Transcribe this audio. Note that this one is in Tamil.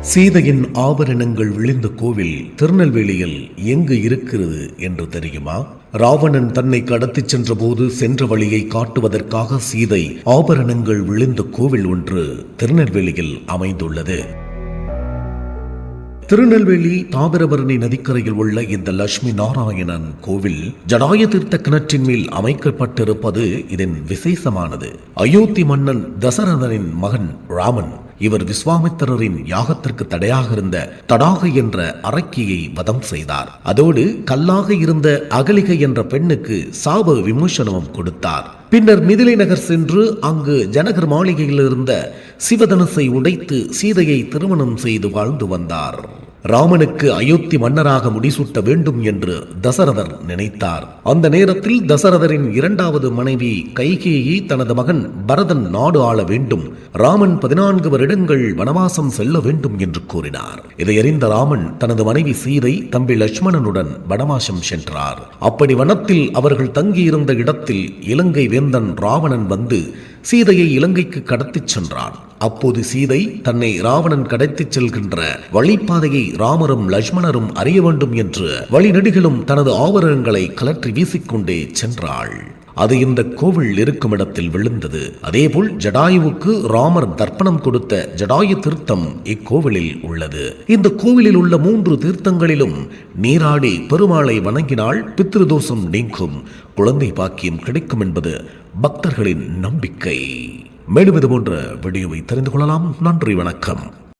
சீதையின் ஆபரணங்கள் விழுந்த கோவில் திருநெல்வேலியில் எங்கு இருக்கிறது என்று தெரியுமா? ராவணன் தன்னை கடத்திச் சென்றபோது சென்ற வழியை காட்டுவதற்காக சீதை ஆபரணங்கள் விழுந்த கோவில் ஒன்று திருநெல்வேலியில் அமைந்துள்ளது. திருநெல்வேலி தாமிரபரணி நதிக்கரையில் உள்ள இந்த லட்சுமி நாராயணன் கோவில் ஜடாய தீர்த்த கிணற்றின் மேல் அமைக்கப்பட்டிருப்பது இதன் விசேஷமானது. அயோத்தி மன்னன் தசரதனின் மகன் ராமன் இவர் விஸ்வாமித்திரரின் யாகத்திற்கு தடையாக இருந்த தடாக என்ற அரக்கியை வதம் செய்தார். அதோடு கல்லாக இருந்த அகலிகை என்ற பெண்ணுக்கு சாப விமோசனமும் கொடுத்தார். பின்னர் மிதிலை நகர் சென்று அங்கு ஜனகர் மாளிகையில் இருந்த சிவதனுசை உடைத்து சீதையை திருமணம் செய்து வாழ்ந்து வந்தார். ராமனுக்கு அயோத்தி மன்னராக முடிசூட்ட வேண்டும் என்று தசரதர் நினைத்தார். அந்த நேரத்தில் தசரதரின் இரண்டாவது மனைவி கைகேயி தனது மகன் பரதன் நாடு ஆள வேண்டும். ராமன் பதினான்கு வருடங்கள் வனவாசம் செல்ல வேண்டும் என்று கூறினார். இதை அறிந்த ராமன் தனது மனைவி சீதை தம்பி லட்சுமணனுடன் வனவாசம் சென்றார். அப்படி வனத்தில் அவர்கள் தங்கியிருந்த இடத்தில் இலங்கை வேந்தன் ராவணன் வந்து சீதையை இலங்கைக்கு கடத்திச் சென்றான். அப்போது சீதை தன்னை ராவணன் கடத்திச் செல்கின்ற வழிப்பாதையை ராமரும் லட்சுமணரும் அறிய வேண்டும் என்று வழிநெடுகிலும் தனது ஆவரணங்களை கலற்றி வீசிக்கொண்டே சென்றாள். அது இந்த கோவில் இருக்கும் இடத்தில் விழுந்தது. அதேபோல் ஜடாயுவுக்கு ராமர் தர்ப்பணம் கொடுத்த ஜடாயு தீர்த்தம் இக்கோவிலில் உள்ளது. இந்த கோவிலில் உள்ள மூன்று தீர்த்தங்களிலும் நீராடி பெருமாளை வணங்கினால் பித்ருதோஷம் நீங்கும். குழந்தை பாக்கியம் கிடைக்கும் என்பது பக்தர்களின் நம்பிக்கை. மேலும் இது போன்ற வீடியோவை தெரிந்து கொள்ளலாம். நன்றி வணக்கம்.